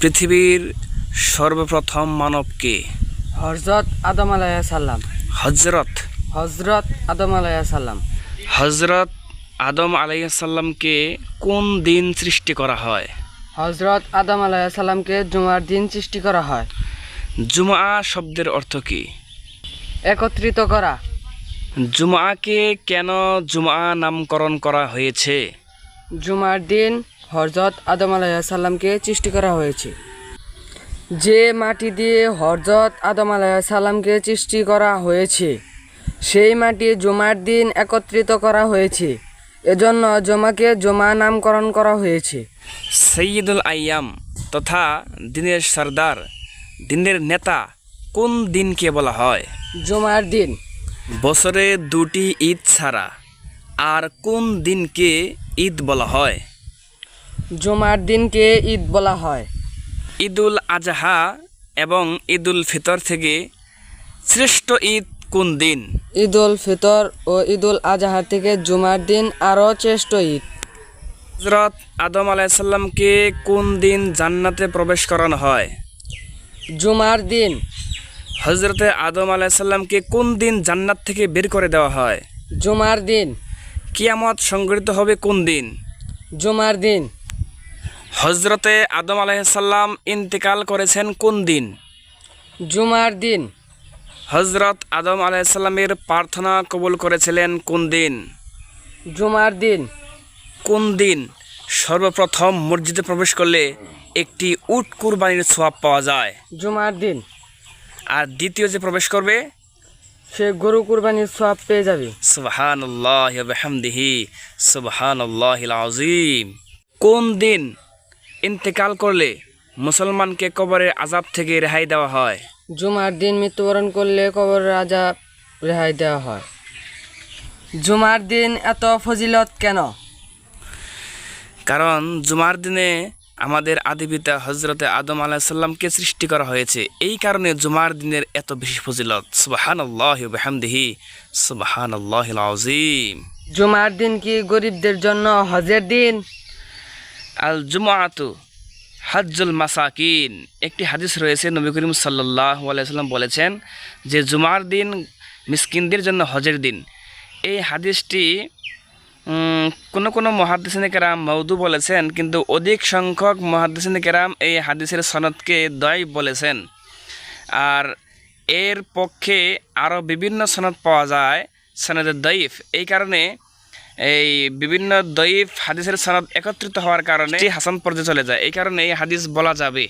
পৃথিবীর সর্বপ্রথম মানবকে হজরত আদম আলাইয়া সাল্লাম হজরত হজরত আদম আলাইয়া সাল্লাম হজরত আদম আলাইসাল্লামকে কোন দিন সৃষ্টি করা হয়? হজরত আদম আলাইয়া সাল্লামকে জুমার দিন সৃষ্টি করা হয়? জুমা শব্দের অর্থ কি? একত্রিত করা। জুমাকে কেন জুমা নামকরণ করা হয়েছে? জুমার দিন হজরত আদম আলাইয়া সাল্লামকে সৃষ্টি করা হয়েছে। যে মাটি দিয়ে হরজত আদম আলাইয়া সাল্লামকে সৃষ্টি করা হয়েছে সেই মাটি জুমার দিন একত্রিত করা হয়েছে। এজন্য জমাকে জমা নামকরণ করা হয়েছে। সৈয়দুল আইয়াম তথা দিনের সর্দার দিনের নেতা কোন দিনকে বলা হয়? জুমার দিন। বছরে দুটি ঈদ ছাড়া আর কোন দিনকে ঈদ বলা হয়? জুমার দিনকে ঈদ বলা হয়। ঈদুল আজহা এবং ঈদুল ফিতর থেকে শ্রেষ্ঠ ঈদ কোন দিন? ঈদ উল ফিতর ও ঈদ উল আজহার থেকে জুমার দিন আরও শ্রেষ্ঠ ঈদ। হজরত আদম আলাইসাল্লামকে কোন দিন জান্নাতে প্রবেশ করানো হয়? জুমার দিন। হজরতে আদম আলাইসাল্লামকে কোন দিন জান্নাত থেকে বের করে দেওয়া হয়? জুমার দিন। কিয়ামত সংগঠিত হবে কোন দিন? জুমার দিন। হজরতে আদম আলাইসাল্লাম ইন্তেকাল করেছেন কোন দিন? জুমার দিন। হজরত আদম আলাইসাল্লামের প্রার্থনা কবুল করেছিলেন কোন দিন? জুমার দিন। কোন দিন? সর্বপ্রথম মসজিদে প্রবেশ করলে একটি উট কুরবানির সোয়াব পাওয়া যায়। জুমার দিন। আর দ্বিতীয় যে প্রবেশ করবে? সে গরু কুরবানির সব পেয়ে যাবে। বিহামদিহি সুবহানাল্লাহিল আযীম। কোন দিন? ইন্তেকাল করলে মুসলমানকে কবরের আজাব থেকে রেহাই দেওয়া হয়। জুমার দিন মৃত্যুবরণ করলে কবরের রাজা রেহাই দেওয়া হয়। জুমার দিন এত ফজিলত কেন? কারণ জুমার দিনে আমাদের আদিপিতা হজরতে আদম আলাহিসাল্লামকে সৃষ্টি করা হয়েছে। এই কারণে জুমার দিনের এত বেশি ফজিলত। সুবাহান আযীম। জুমার দিন কি গরিবদের জন্য হজের দিন? আল জুমাআতু হাজ্জুল মাসাকিন। একটি হাদিস রয়েছে, নবী করিম সাল্লাহ আলাইসাল্লাম বলেছেন যে, জুমার দিন মিসকিনদের জন্য হজের দিন। এই হাদিসটি কোনো কোনো মহাদিসিন কেরাম মৌদু বলেছেন, কিন্তু অধিক সংখ্যক মহাদিসিন কেরাম এই হাদিসের সনদকে দয় বলেছেন। আর এর পক্ষে আরও বিভিন্ন সনদ পাওয়া যায় সনদের দইফ এই কারণে এই বিভিন্ন দইফ হাদিসের সনদ একত্রিত হওয়ার কারণে হাসান পর্যায়ে চলে যায়। এই কারণে এই হাদিস বলা যাবে।